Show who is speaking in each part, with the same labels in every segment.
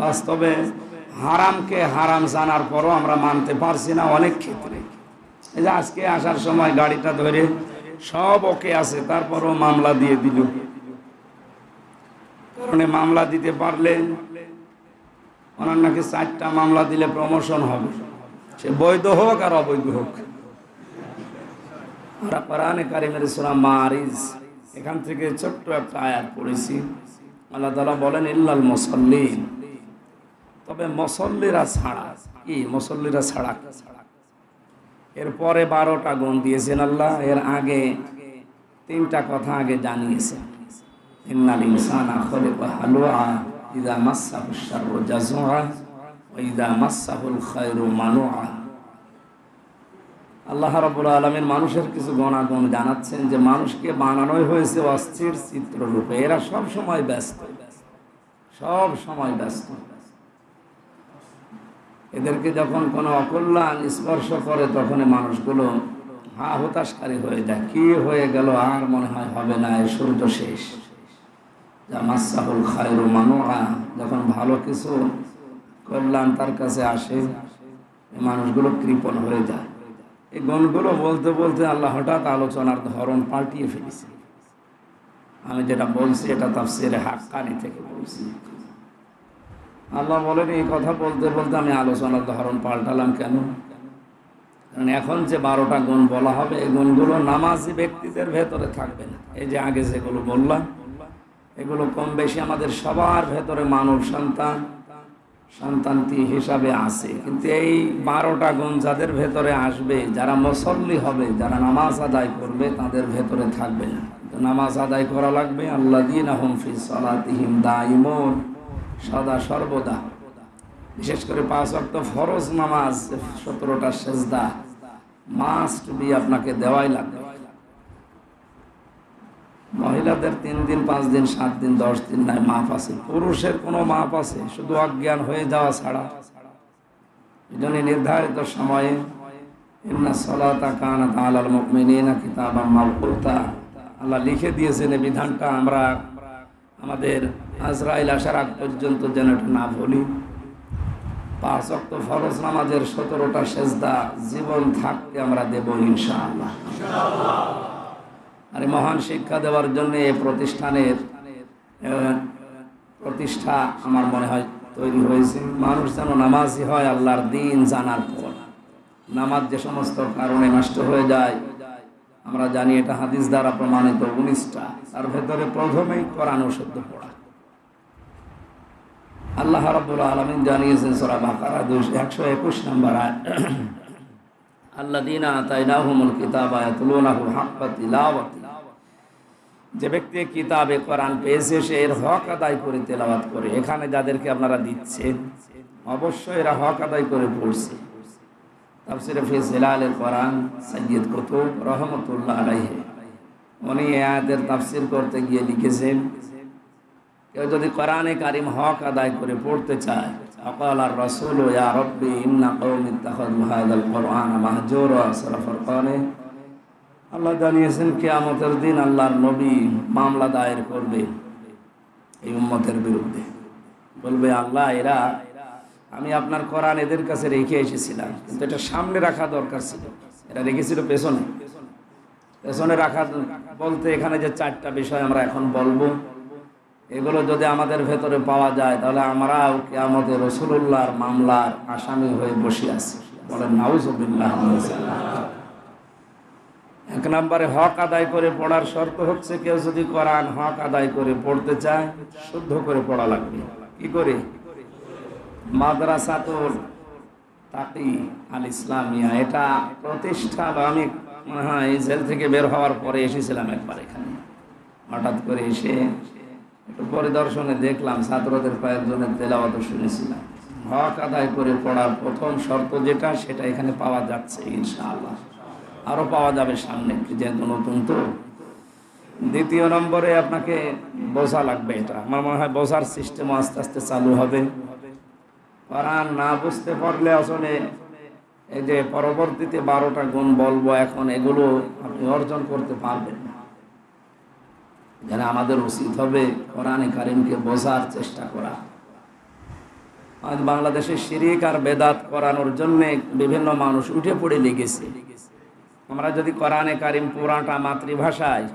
Speaker 1: বাস্তবে হারামকে হারাম জানার পরও আমরা মানতে পারছি না অনেক ক্ষেত্রে। এই যে আজকে আসার সময় গাড়িটা ধরে সব ওকে আছে, তারপরও মামলা দিয়ে দিল। কারণে মামলা দিতে পারলে ওনার নাকি চারটা মামলা দিলে প্রমোশন হবে। সে বৈধ হোক আর অবৈধ হোক। আমরা এখান থেকে ছোট্ট একটা আয়াত পড়েছি। আল্লাহ বলেন, ইল্লাল মুসল্লিন। তবে মুসল্লিরা ছাড়া, কি মুসল্লিরা ছাড়া? এরপরে বারোটা গুণ দিয়েছেন আল্লাহ, এর আগে তিনটা কথা আগে জানিয়েছেন। মানুআ। আল্লাহ রাব্বুল আলামিন মানুষের কিছু গুণাগুণ জানাচ্ছেন যে মানুষকে বানানোই হয়েছে অস্থির চিত্ররূপে। এরা সব সময় ব্যস্ত, সব সময় ব্যস্ত। এদেরকে যখন কোনো অকল্যাণ, স্পর্শ করে, তখন মানুষগুলো হা হতাশকারী হয়ে যায়। কি হয়ে গেল আর মনে হয় হবে না, এ সূর্য শেষ। যা মাসাহুল খায়রু মানুয়া যখন ভালো কিছু কল্যাণ তার কাছে আসে মানুষগুলো কৃপণ হয়ে যায়। এই গুণগুলো বলতে বলতে আল্লাহ হঠাৎ আলোচনার ধরন পাল্টিয়ে ফেলেছে। আমি যেটা বলছি, এটা তাফসিরে হাক্কানি থেকে বলছি। আল্লাহ বলেন, এই কথা বলতে বলতে আমি আলোচনার ধরন পাল্টালাম কেন? কারণ এখন যে বারোটা গুণ বলা হবে, এই গুণগুলো নামাজি ব্যক্তিদের ভেতরে থাকবে না। এই যে আগে যেগুলো বললাম, এগুলো কম বেশি আমাদের সবার ভেতরে মানব সন্তান, সন্তানটি হিসাবে আছে। কিন্তু এই বারোটা গুণ যাদের ভেতরে আসবে, যারা মুসল্লি হবে, যারা নামাজ আদায় করবে, তাদের ভেতরে থাকবে না। নামাজ আদায় করা লাগবে আল্লাহ দিন আহমফি সালাতিহিম দাইমন সদা সর্বদা। বিশেষ করে পাঁচ অক্ট ফরজ নামাজ, সতেরোটা সেজদা মাস্ট বি আপনাকে দেওয়াই লাগবে। মহিলাদের তিন দিন, পাঁচ দিন, সাত দিন, দশ দিন নাই, মাপ আছে। পুরুষের কোনো মাপ আছে, শুধু অজ্ঞান হয়ে যাওয়া ছাড়া। এই নির্ধারিত সময়ে, ইন্না সলাতা কানা তালাল মুকমিনিনা কিতাবাম মালকুলতা আল্লাহ লিখে দিয়েছেন এই বিধানটা, আমরা আমাদের আজরাইল আসার আগ পর্যন্ত যেন এটা না বলি পাঁচ অক্ট ফরজ নামাজের সতেরোটা সেজদা জীবন থাকতে আমরা দেব ইনশাআল্লাহ। আর মহান শিক্ষা দেওয়ার জন্য এই প্রতিষ্ঠানের প্রতিষ্ঠা আমার মনে হয় তৈরি হয়েছে। মানুষ যেন নামাজি হয় আল্লাহর দিন জানার পর। নামাজ যে সমস্ত কারণে নষ্ট হয়ে যায়, আমরা জানি এটা হাদিস দ্বারা প্রমাণিত উনিশটা। তার ভেতরে প্রথমেই কোরআন শুদ্ধ পড়া। আল্লাহ রাব্বুল আলামিন জানিয়েছেন সূরা বাকারা 121 নম্বর আয়াত। আল্লাযীনা আতাইনাহুমুল কিতাবা ইয়াতলুনাহু হাক্কা তিলাওয়াতি। যে ব্যক্তি কিতাবে কোরআন পেয়েছে, সে এর হক আদায় করে তেলাওয়াত করে। এখানে যাদেরকে আপনারা দিচ্ছেন অবশ্যই এরা হক আদায় করে পড়ছে। তাফসিরে ফি জিলালের কোরআন সৈয়দ কুতুব রহমতুল্লাহ আলাইহি। উনি এই আয়াতের তাফসির করতে গিয়ে লিখেছেন কেউ যদি কোরআনে কারিম হক আদায় করে পড়তে চায় আল্লাহ জানিয়েছেন, কেয়ামতের দিন আল্লাহর নবী মামলা দায়ের করবে এই উম্মতের বিরুদ্ধে। বলবে, আল্লাহ, এরা, আমি আপনার কোরআন এদের কাছে রেখে এসেছিলাম, কিন্তু এটা সামনে রাখা দরকার ছিল। এটা রেখেছিল পেছনে। পেছনে রাখা বলতে এখানে যে চারটা বিষয় আমরা এখন বলব। এগুলো যদি আমাদের ভেতরে পাওয়া যায়, তাহলে আমরাও কেয়ামতে রসুল্লাহর মামলার আসামি হয়ে বসে আছি। বলেন নাউজুবিল্লাহ। এক নম্বরে, হক আদায় করে পড়ার শর্ত হচ্ছে, কেউ যদি কোরআন হক আদায় করে পড়তে চায়, শুদ্ধ করে পড়া লাগবে। কি করে? মাদ্রাসাতুল তাকি আল ইসলামিয়া, এটা প্রতিষ্ঠা বা আমি মনে হয় জেল থেকে বের হওয়ার পরে এসেছিলাম একবার এখানে। হঠাৎ করে এসে পরিদর্শনে দেখলাম, ছাত্রদের কয়েকজনের তেলাওয়াত শুনেছিলাম। হক আদায় করে পড়ার প্রথম শর্ত যেটা, সেটা এখানে পাওয়া যাচ্ছে, ইনশাআল্লাহ। আরও পাওয়া যাবে সামনে, যেহেতু নতুন তো। দ্বিতীয় নম্বরে আপনাকে বোঝা লাগবে এটা। আমার মনে হয় বোঝার সিস্টেম আস্তে আস্তে চালু হবে। কোরআন না বুঝতে পারলে আসলে এই যে পরবর্তীতে বারোটা গুণ বলব এখন, এগুলো আপনি অর্জন করতে পারবেন। যেন আমাদের উচিত হবে কোরআনে কারিমকে বোঝার চেষ্টা করা। আজ বাংলাদেশে শিরিক আর বেদাত করানোর জন্য বিভিন্ন মানুষ উঠে পড়ে লেগেছে। আমরা যদি কোরআনে কারিম পুরাটা মাতৃভাষায়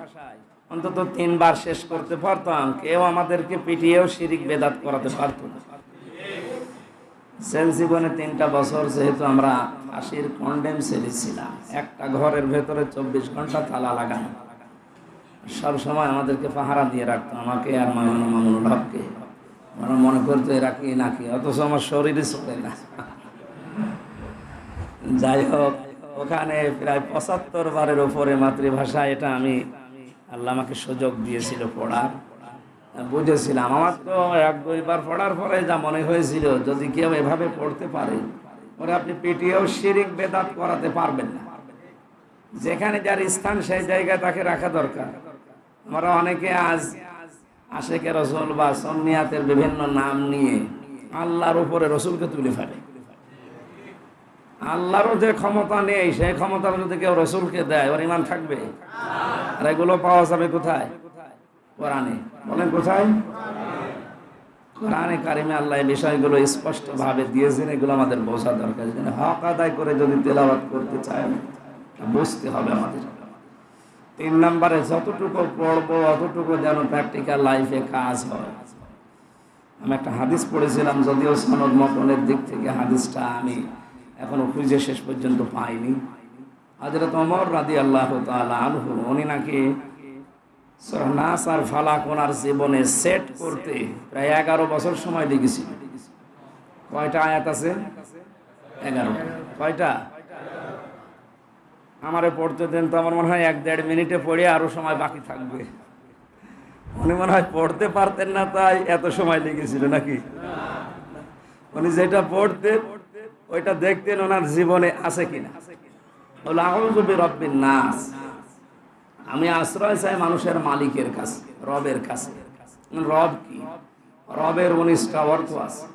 Speaker 1: অন্তত তিনবার শেষ করতে পারতাম, কেউ আমাদেরকে পিটিয়েও শিরিক বেদাত করাতে পারত না। সেল জীবনে তিনটা বছর যেহেতু আমরা ফাঁসির কন্ডেম সেলে ছিলাম একটা ঘরের ভেতরে চব্বিশ ঘণ্টা তালা লাগানো। সব সময় আমাদেরকে পাহারা দিয়ে রাখতো, আমাকে আর মামুন মামুনুল হককে আমরা মনে করতো এরা কি নাকি অথচ আমার শরীরে চলে না। যাই হোক, ওখানে প্রায় পঁচাত্তর বারের ওপরে মাতৃভাষা, এটা আমি আল্লাহ আমাকে সুযোগ দিয়েছিল পড়ার। বুঝেছিলাম, আমার তো এক দুইবার পড়ার পরে যা মনে হয়েছিল, যদি কেউ এভাবে পড়তে পারে পরে আপনি পিটিয়েও শিরিক বেদাত করাতে পারবেন না। যেখানে যার স্থান, সেই জায়গায় তাকে রাখা দরকার। আমরা অনেকে আজ আশেকে রসুল বা সন্নিয়াতের বিভিন্ন নাম নিয়ে আল্লাহর উপরে রসুলকে তুলে ফেলে। আল্লাহরও যে ক্ষমতা নেই, সেই ক্ষমতা যদি কেউ রসুলকে দেয়, ওর ইমান থাকবে? আর এগুলো পাওয়া যাবে কোথায়? কোরআনে। বলেন কোথায়? কোরআনে কারিমে আল্লাহ এই বিষয়গুলো স্পষ্ট ভাবে দিয়েছেন, এগুলো আমাদের বোঝা দরকার। হক আদায় করে যদি তেলাবাদ করতে চায়, বুঝতে হবে আমাদের। তিন নম্বরে যতটুকু পড়ব, অতটুকু যেন প্র্যাকটিক্যাল লাইফে কাজ হয়। আমি একটা হাদিস পড়েছিলাম, যদিও সনদ মতনের দিক থেকে হাদিসটা আমি এখনও খুঁজে শেষ পর্যন্ত পাইনি। হাজরত অমর রাদি আল্লাহ আনহু, উনি নাকি নাস আর ফালাক ওনার জীবনে সেট করতে প্রায় এগারো বছর সময় লেগেছিল। কয়টা আয়াত আছে? এগারোটা কয়টা? আমারে পড়তে দেন তো আমার মনে হয় এক দেড় মিনিটে পড়ে আরও সময় বাকি থাকবে। উনি মনে হয় পড়তে পারতেন না তাই এত সময় লেগেছিল নাকি? উনি যেটা পড়তেন ওইটা দেখতেন ওনার জীবনে আছে কিনা। বলে আউযুবি রব্বিন নাস। আমি আশ্রয় চাই মানুষের মালিকের কাছে, রবের কাছে। রব কি? রবের উনিশটা অর্থ আছে।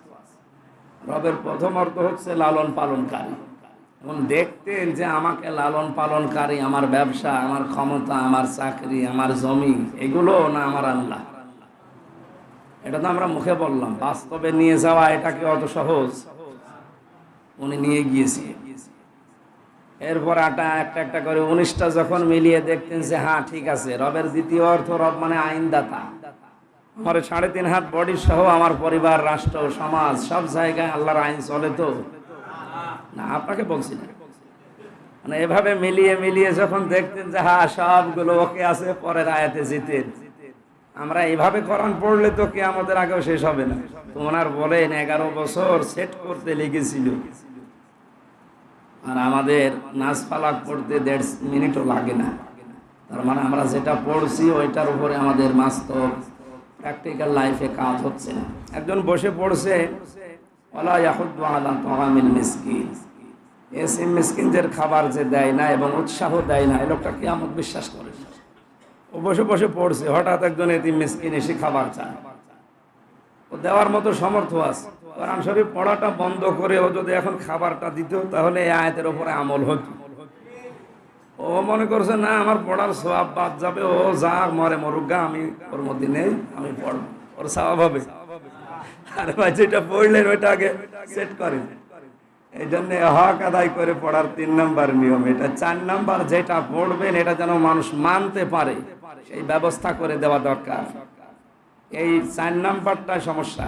Speaker 1: রবের প্রথম অর্থ হচ্ছে লালন পালনকারী এবং দেখতেন যে আমাকে লালন পালনকারী, আমার ব্যবসা, আমার ক্ষমতা, আমার চাকরি, আমার জমি, এগুলো না আমার আল্লাহ। এটা তো আমরা মুখে বললাম, বাস্তবে নিয়ে যাওয়া এটা কি অত সহজ? উনি নিয়ে গিয়েছি। এরপর আটা একটা একটা করে উনিশটা যখন মিলিয়ে দেখতেন যে হ্যাঁ ঠিক আছে, রবের দ্বিতীয় অর্থ রব মানে আইনদাতা। আমার সাড়ে তিন হাত বডি সহ আমার পরিবার, রাষ্ট্র, সমাজ, সব জায়গায় আল্লাহর আইন চলে তো। না, আপনাকে বলছি না। মানে এভাবে মিলিয়ে মিলিয়ে যখন দেখতেন যে হ্যাঁ সবগুলো ওকে আছে, পরের আয়াতে জিতেন। আমরা এইভাবে কোরআন পড়লে তো কে আমাদের আগেও শেষ হবে না। তো ওনার বলেন এগারো বছর সেট করতে লেগেছিল। আর আমাদের নাচ পালাক পড়তে দেড় মিনিটও লাগে না। তার মানে আমরা যেটা পড়ছি, ওইটার উপরে আমাদের বাস্তব প্র্যাকটিক্যাল লাইফে কাজ হচ্ছে না। একজন বসে পড়ছে ওলা ইয়াহুদ্দু মিসকিন। মিসকিনদের খাবার যে দেয় না এবং উৎসাহ দেয় না এই লোকটা কি আমত বিশ্বাস করে। ও বসে বসে পড়ছে, হঠাৎ একজন এতিম মিসকিন এসে খাবার চায়। ও দেওয়ার মতো সমর্থ আছে। কোরআন শরীফ পড়াটা বন্ধ করে ও যদি এখন খাবারটা দিত, তাহলে এই আয়াতের উপরে আমল হতো। ও মনে করছে, না, আমার পড়ার সব বাদ যাবে, ও যা মরে মরুগা আমি ওর মধ্যে নেই, আমি পড়ব। ওর স্বভাব হবে। আরে ভাই যেটা পড়লেন ওইটা আগে সেট করেন। এই জন্য হক আদায় করে পড়ার তিন নাম্বার নিয়ম। এটা চার নাম্বার, যেটা পড়বেন, এটা যেন মানুষ মানতে পারে। সেই ব্যবস্থা করে দেওয়া দরকার। এই চার নাম্বারটা সমস্যা।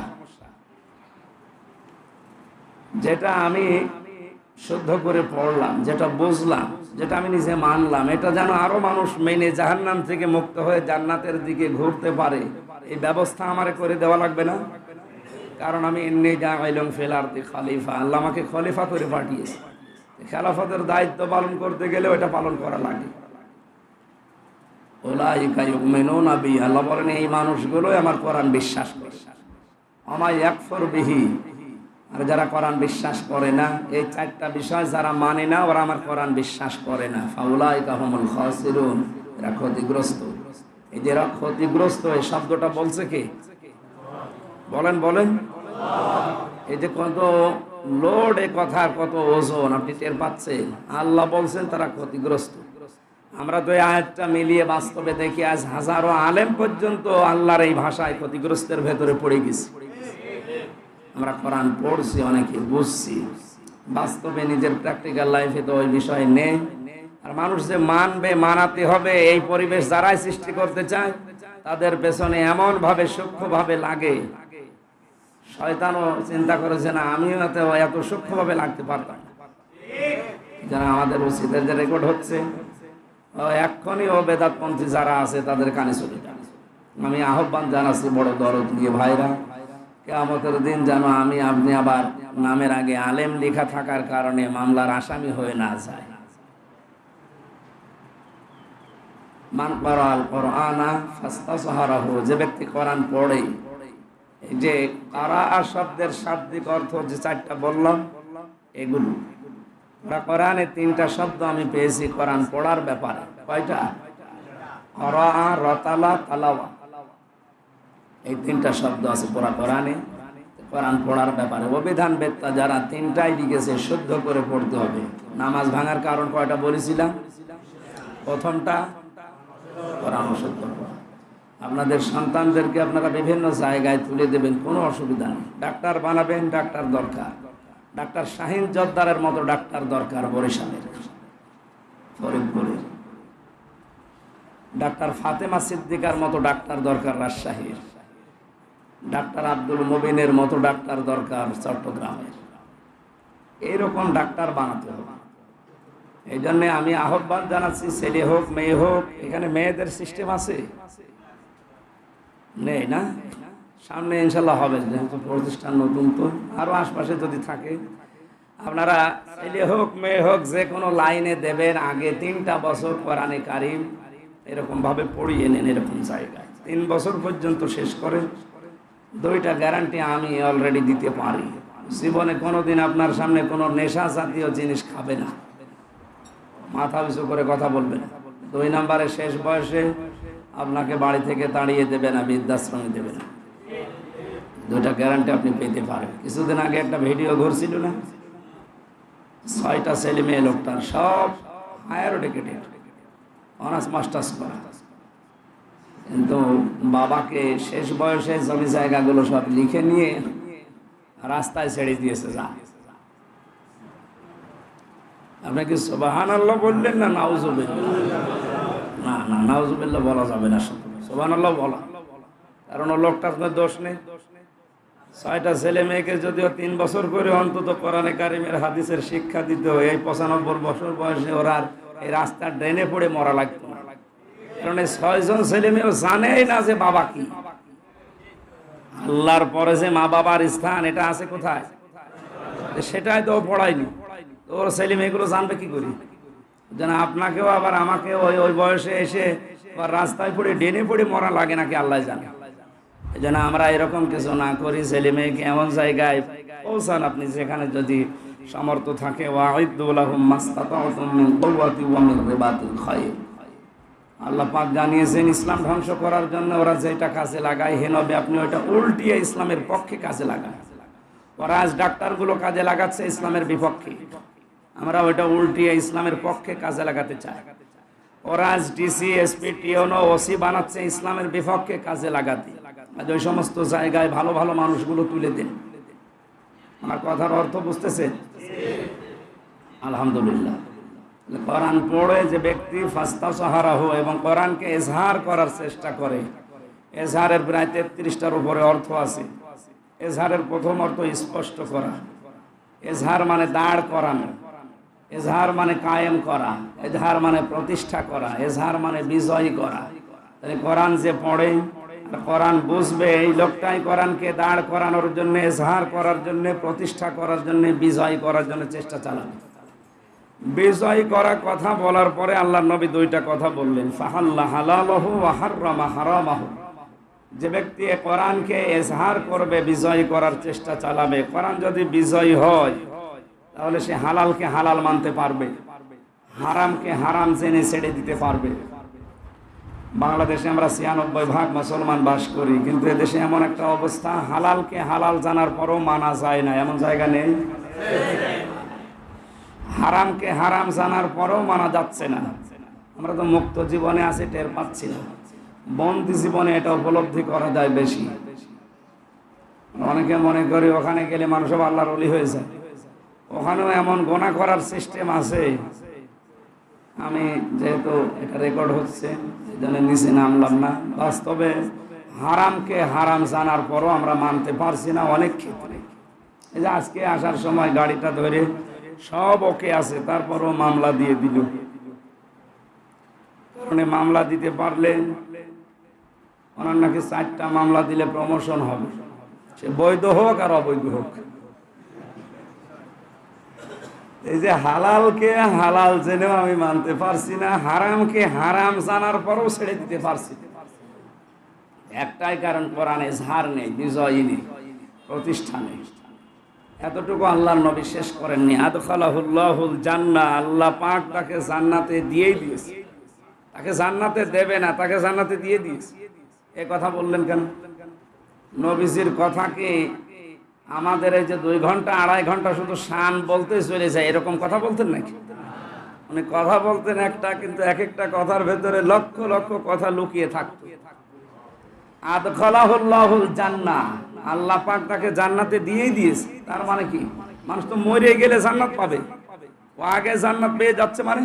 Speaker 1: যেটা আমি শুদ্ধ করে পড়লাম, যেটা বুঝলাম, যেটা আমি নিজে মানলাম, এটা যেন আরও মানুষ মেনে জাহান্নাম থেকে মুক্ত হয়ে জান্নাতের দিকে ঘুরতে পারে, এই ব্যবস্থা আমার করে দেওয়া লাগবে না? কারণ আমি এমনি যা ফেলারতে খলিফা। আল্লাহ আমাকে খলিফা করে পাঠিয়েছে। খেলাফতের দায়িত্ব পালন করতে গেলে ওটা পালন করা লাগে। আল্লাহ বলেন, এই মানুষগুলোই আমার কোরআন বিশ্বাস আমায় বিহি। আর যারা কোরআন বিশ্বাস করে না, এই চারটা বিষয় যারা মানে না, ওরা আমার কোরআন বিশ্বাস করে না। ফাউলাইকা হুমুল খাসিরুন। এরা ক্ষতিগ্রস্ত। এই যে এরা ক্ষতিগ্রস্ত, এই শব্দটা বলছে কে? বলেন বলেন। এই যে কত লোড এ কথার কত ওজন আপনি টের পাচ্ছেন? আল্লাহ বলছেন, তারা ক্ষতিগ্রস্ত। আমরা তো আয়াতটা মিলিয়ে বাস্তবে দেখি, আজ হাজারো আলেম পর্যন্ত আল্লাহর এই ভাষায় ক্ষতিগ্রস্তের ভেতরে পড়ে গেছি। আমরা কোরআন পড়ছি, অনেকে বুঝছি। বাস্তবে নিজের প্র্যাকটিক্যাল লাইফে তো ওই বিষয় নেই। আর মানুষ যে মানবে, মানাতে হবে, এই পরিবেশ যারাই সৃষ্টি করতে চায়, তাদের পেছনে এমন ভাবে সূক্ষ্মভাবে লাগে। শয়তানও চিন্তা করেছে না, আমিও এত এত সূক্ষ্মভাবে লাগতে পারতাম। যারা আমাদের উচিতের যে রেকর্ড হচ্ছে এক্ষণই ও বেদাতপন্থী যারা আছে, তাদের কানে চলে আমি আহ্বান জানাচ্ছি বড় দরদ দিয়ে ভাইরা, কেয়ামতের দিন যেন আমি আপনি আবার নামের আগে আলেম লেখা থাকার কারণে মামলার আসামি হয়ে না যায় মান করাল ফাস্তা সাহারাহু যে ব্যক্তি কোরআন পড়ে যে কারা শব্দের শাব্দিক অর্থ যে চারটা বললাম, এগুলো। কোরআনে তিনটা শব্দ আমি পেয়েছি, কোরআন পড়ার ব্যাপারে। কয়টা? রতালা, তালাওয়া। এই তিনটা শব্দ আছে পুরা কোরআনে। কোরআন পড়ার ব্যাপারে। অভিধান বেত্তা যারা তিনটাই লিখেছে, শুদ্ধ করে পড়তে হবে। নামাজ ভাঙার কারণ কয়টা বলেছিলাম? প্রথমটা কোরআন শুদ্ধ। পড়া। আপনাদের সন্তানদেরকে আপনারা বিভিন্ন জায়গায় তুলে দেবেন, কোনো অসুবিধা নেই। ডাক্তার বানাবেন, ডাক্তার দরকার। ডাক্তার শাহিন জর্দারের মতো ডাক্তার দরকার বরিশালের। ফরিদপুরের। ডাক্তার ফাতেমা সিদ্দিকার মতো ডাক্তার দরকার রাজশাহীর। ডাক্তার আব্দুল মুবিনের মতো ডাক্তার দরকার চট্টগ্রামের। এইরকম ডাক্তার বানাতে হবে। এই জন্যে আমি আহ্বান জানাচ্ছি, ছেলে হোক, মেয়ে হোক, এখানে মেয়েদের সিস্টেম আছে। নেই না? সামনে ইনশাল্লাহ হবে, যেহেতু প্রতিষ্ঠান নতুন তো। আরও আশপাশে যদি থাকে, আপনারা ছেলে হোক মেয়ে হোক, যে কোনো লাইনে দেবেন, আগে তিনটা বছর কোরআনে কারিম এরকম ভাবে পড়িয়ে নেন এরকম জায়গায়। তিন বছর পর্যন্ত শেষ করে দুইটা গ্যারান্টি আমি অলরেডি দিতে পারি। জীবনে কোনোদিন আপনার সামনে কোনো নেশা জাতীয় জিনিস খাবে না। মাথা পিছু করে কথা বলবে না দুই নম্বরে শেষ বয়সে আপনাকে বাড়ি থেকে তাড়িয়ে দেবে না, বৃদ্ধাশ্রমে দেবে না। দুটা গ্যারান্টি আপনি পেতে পারেন কিছুদিন আগে একটা ভিডিও ঘুরছিল না? ছয়টা ছেলে মেয়ে লোকটার সব হায়ার এডুকেটেড অনার্স মাস্টার্স করা। কিন্তু বাবাকে শেষ বয়সে জমি জায়গাগুলো সব লিখে নিয়ে রাস্তায় ছেড়ে দিয়েছে যা। আপনাকে সোবাহান আল্লাহ বললেন না, নাউজুবিল্লাহ? না না, নাউজুবিল্লাহ বলা যাবে না সোবাহান আল্লাহ বলা। কারণ ও লোকটার কোনো দোষ নেই। ছয়টা ছেলে মেয়েকে যদিও তিন বছর করে অন্তত কোরআনে কারিমের হাদিসের শিক্ষা দিতে হয়, এই পঁচানব্বই বছর বয়সে ওরা এই রাস্তার ড্রেনে পড়ে মরা লাগতো কারণ এই ছয়জন ছেলে মেয়েও জানেই না যে বাবা কি। আল্লাহর পরে যে মা বাবার স্থান, এটা আছে কোথায়? সেটাই তো তো ওর ছেলে মেয়েগুলো জানবে কি করি? যেন আপনাকেও আবার আমাকে ওই ওই বয়সে এসে আবার রাস্তায় পড়ে, ডেনে পড়ে মরা লাগে নাকি আল্লাহ জানে। জন্য আমরা এরকম কিছু না করি, ছেলে মেয়েকে এমন জায়গায় পৌঁছান আপনি যেখানে যদি সামর্থ্য থাকে। আল্লাহ পাক জানিয়েছেন, ইসলাম ধ্বংস করার জন্য ওরা যেটা কাজে লাগায় হেনবে আপনি ওইটা উল্টিয়ে ইসলামের পক্ষে কাজে লাগান। ওরা আজ ডাক্তারগুলো কাজে লাগাচ্ছে ইসলামের বিপক্ষে। আমরা ওইটা উল্টিয়ে ইসলামের পক্ষে কাজে লাগাতে চাই। ওরা ডিসি এসপি টিওনো ওসি বানাচ্ছে, ইসলামের বিপক্ষে কাজে লাগাতে। ওই সমস্ত জায়গায় ভালো ভালো মানুষগুলো তুলে দিন। আমার কথার অর্থ বুঝতেছে? আলহামদুলিল্লাহ। কোরআন পড়ে যে ব্যক্তি ফাস্তা সাহারা হো এবং কোরআনকে এজহার করার চেষ্টা করে, এজহারের প্রায় তেত্রিশটার উপরে অর্থ আছে। এজহারের প্রথম অর্থ স্পষ্ট করা। এজহার মানে দাঁড় করানো। এজহার মানে কায়েম করা, এজহার মানে প্রতিষ্ঠা করা, এজহার মানে বিজয়ী করা। তাহলে কোরআন যে পড়ে কোরআন বুঝবে, এই লোকটাই কোরআনকে দাঁড় করানোর জন্য, এজহার করার জন্য, প্রতিষ্ঠা করার জন্য, বিজয় করার জন্য চেষ্টা চালাবে। বিজয় করা কথা বলার পরে আল্লাহ নবী দুইটা কথা বললেন যে ব্যক্তি কোরআনকে এজহার করবে, বিজয় করার চেষ্টা চালাবে, কোরআন যদি বিজয় হয় তাহলে সে হালালকে হালাল মানতে পারবে, হারামকে হারাম জেনে ছেড়ে দিতে পারবে। বাংলাদেশে আমরা ছিয়ানব্বই ভাগ মুসলমান বাস করি, কিন্তু এদেশে এমন একটা অবস্থা, হালালকে হালাল জানার পরও মানা যায় না। এমন জায়গা নেই? হারামকে হারাম জানার পরেও মানা যাচ্ছে না। আমরা তো মুক্ত জীবনে আছি, টের পাচ্ছি না। বন্দি জীবনে এটা উপলব্ধি করা যায় বেশি। অনেকে মনে করি ওখানে গেলে মানুষ আল্লাহর অলি হয়ে যায়। ওখানেও এমন গোনা করার সিস্টেম আছে। আমি যেহেতু এটা রেকর্ড হচ্ছে এই জন্য নিচে নামলাম না। বাস্তবে হারামকে হারাম জানার পরও আমরা মানতে পারছি না অনেক ক্ষেত্রে। এই যে আজকে আসার সময় গাড়িটা ধরে সব ওকে আছে, তারপরও মামলা দিয়ে দিল। কারণে মামলা দিতে পারলে ওনার নাকি চারটা মামলা দিলে প্রমোশন হবে। সে বৈধ হোক আর অবৈধ হোক। এই যে হালালকে হালাল জেনেও আমি মানতে পারছি না হারামকে হারাম জানার পরও ছেড়ে দিতে পারছি একটাই কারণ কোরআনে ঝাড় নেই বিজয়ী নেই, প্রতিষ্ঠা নেই। এতটুকু আল্লাহর নবী শেষ করেননি। আদখালাহুল্লাহুল জান্নাহ, আল্লাহ পাক তাকে জান্নাতে দিয়েই দিয়েছে। তাকে জান্নাতে দেবে না, তাকে জান্নাতে দিয়ে দিয়েছে। এ কথা বললেন কেন? নবীজির কথাকে আমাদের এই যে দুই ঘণ্টা, আড়াই ঘণ্টা শুধু শান বলতে চলে যায়, এরকম কথা বলতেন নাকি? উনি কথা বলতেন একটা, কিন্তু এক একটা কথার ভেতরে লক্ষ লক্ষ কথা লুকিয়ে থাকতো। আদখলাহুল্লাহুল জান্নাহ। আল্লাহ পাক তাকে জান্নাতে দিয়েই দিয়েছে। তার মানে কি? মানুষ তো মরে গেলে জান্নাত পাবে। ও আগে জান্নাত পেয়ে যাচ্ছে মানে?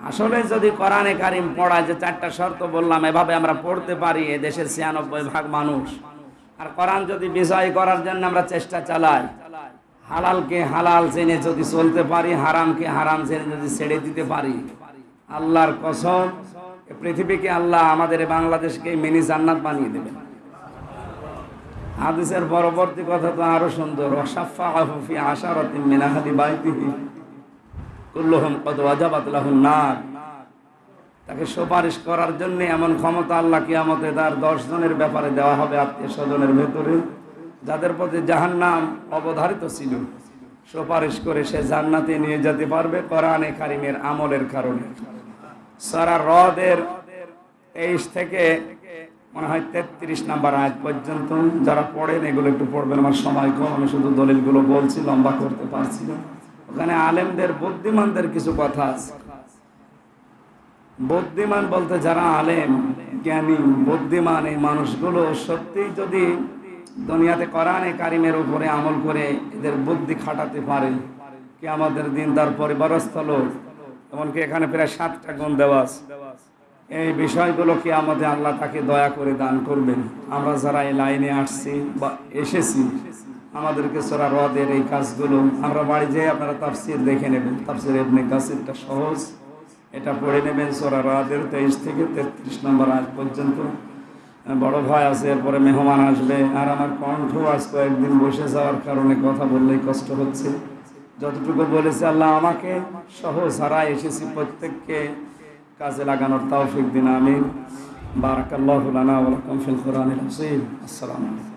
Speaker 1: আসলে যদি কোরআনে কারিম পড়ায় যে চারটা শর্ত বললাম, এভাবে আমরা পড়তে পারি দেশের ছিয়ানব্বই ভাগ মানুষ। আর কোরআন যদি বিষয় করার জন্য আমরা চেষ্টা চালাই, হালালকে হালাল জেনে যদি চলতে পারি, হারামকে হারাম জেনে যদি ছেড়ে দিতে পারি, আল্লাহর কসম পৃথিবীকে আল্লাহ আমাদের বাংলাদেশকে মিনি জান্নাত বানিয়ে দেবেন। হাদিসের পরবর্তী কথা তো আরও সুন্দর অসাফা ফি আশারাতিন মিন আহলি বাইতিহি, কুল্লুহুম কদ ওয়াজাবাত লাহুন তাকে সুপারিশ করার জন্য এমন ক্ষমতা আল্লাহ কিয়ামতে তার দশ জনের ব্যাপারে দেওয়া হবে, আত্মীয় স্বজনের ভেতরে। যাদের প্রতি জাহান্নাম অবধারিত ছিল, সুপারিশ করে সে জান্নাতে নিয়ে যেতে পারবে কোরআনে কারিমের আমলের কারণে। সারা হ্রদের তেইশ থেকে মনে হয় তেত্রিশ নাম্বার আজ পর্যন্ত, যারা পড়েন এগুলো একটু পড়বেন, আমার সময় কম, আমি শুধু দলিলগুলো বলছি, লম্বা করতে পারছি না। ওখানে আলেমদের, বুদ্ধিমানদের কিছু কথা আছে। বুদ্ধিমান বলতে যারা আলেম, জ্ঞানী, বুদ্ধিমান এই মানুষগুলো সত্যি যদি দুনিয়াতে কোরআনে কারিমের উপরে আমল করে এদের বুদ্ধি খাটাতে পারে কি আমাদের দিন তার পরিবারস্থ লোক, এমনকি এখানে প্রায় সাতটা গুণ দেওয়া আছে। এই বিষয়গুলো কি আমাদের আল্লাহ তাকে দয়া করে দান করবেন। আমরা যারা এই লাইনে আসছি বা এসেছি, আমাদেরকে সোরা হ্রদের এই কাজগুলো, আমরা বাড়ি যেয়ে আপনারা তাফসির দেখে নেবেন। তাফসির এমনি কাসিরটা সহজ। এটা পড়ে নেবেন সোরা রাদের তেইশ থেকে তেত্রিশ নম্বর আজ পর্যন্ত। বড় ভাই আছে, এরপরে মেহমান আসবে। আর আমার কণ্ঠ আজ কয়েকদিন বসে যাওয়ার কারণে কথা বললেই কষ্ট হচ্ছে। যতটুকু বলেছে আল্লাহ আমাকে সহ সারা এসেছি প্রত্যেককে কাজে লাগানোর তৌফিক দিন, আমিন। বারাকাল্লাহু আসসালামু আলাইকুম।